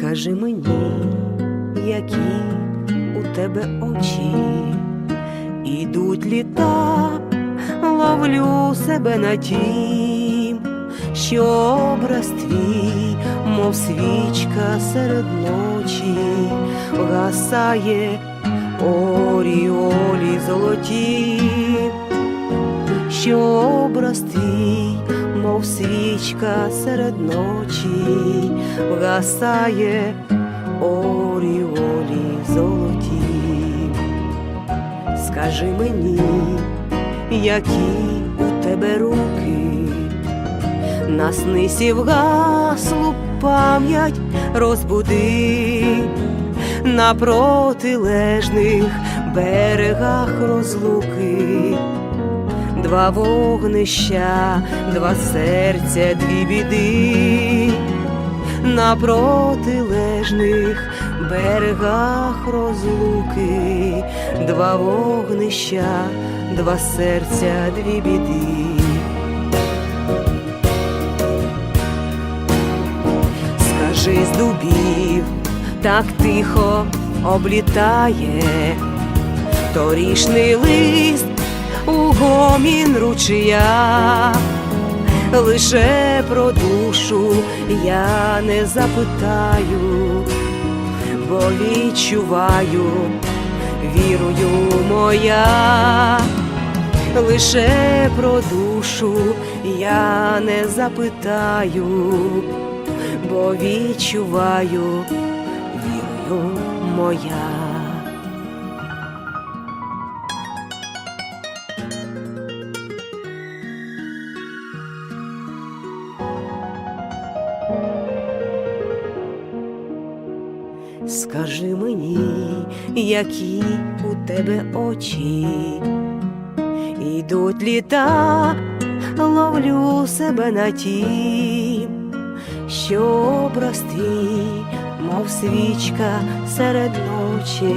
Скажи мені, які у тебе очі, ідуть літа, ловлю себе на тім, що образ твій, мов свічка серед ночі, гасає оріолі золоті, що образ твій, мов свічка серед ночі, вгасає оріолі золоті. Скажи мені, які у тебе руки, наснися вгаслу пам'ять розбуди. На протилежних берегах розлуки, два вогнища, два серця, дві біди, на протилежних берегах розлуки, два вогнища, два серця, дві біди. Скажи з дубів, так тихо облітає. Торішний лист у гомін ручия, лише про душу я не запитаю, бо відчуваю, вірую моя, лише про душу я не запитаю бо відчуваю, вірою моя. Скажи мені, які у тебе очі, ідуть літа, ловлю себе на тім що образ твій, мов свічка серед ночі,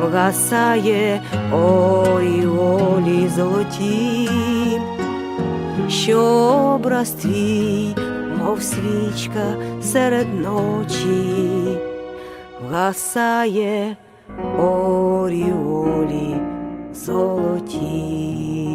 вгасає оріолі золоті, що образ твій, мов свічка серед ночі, Гасає оріолі золоті.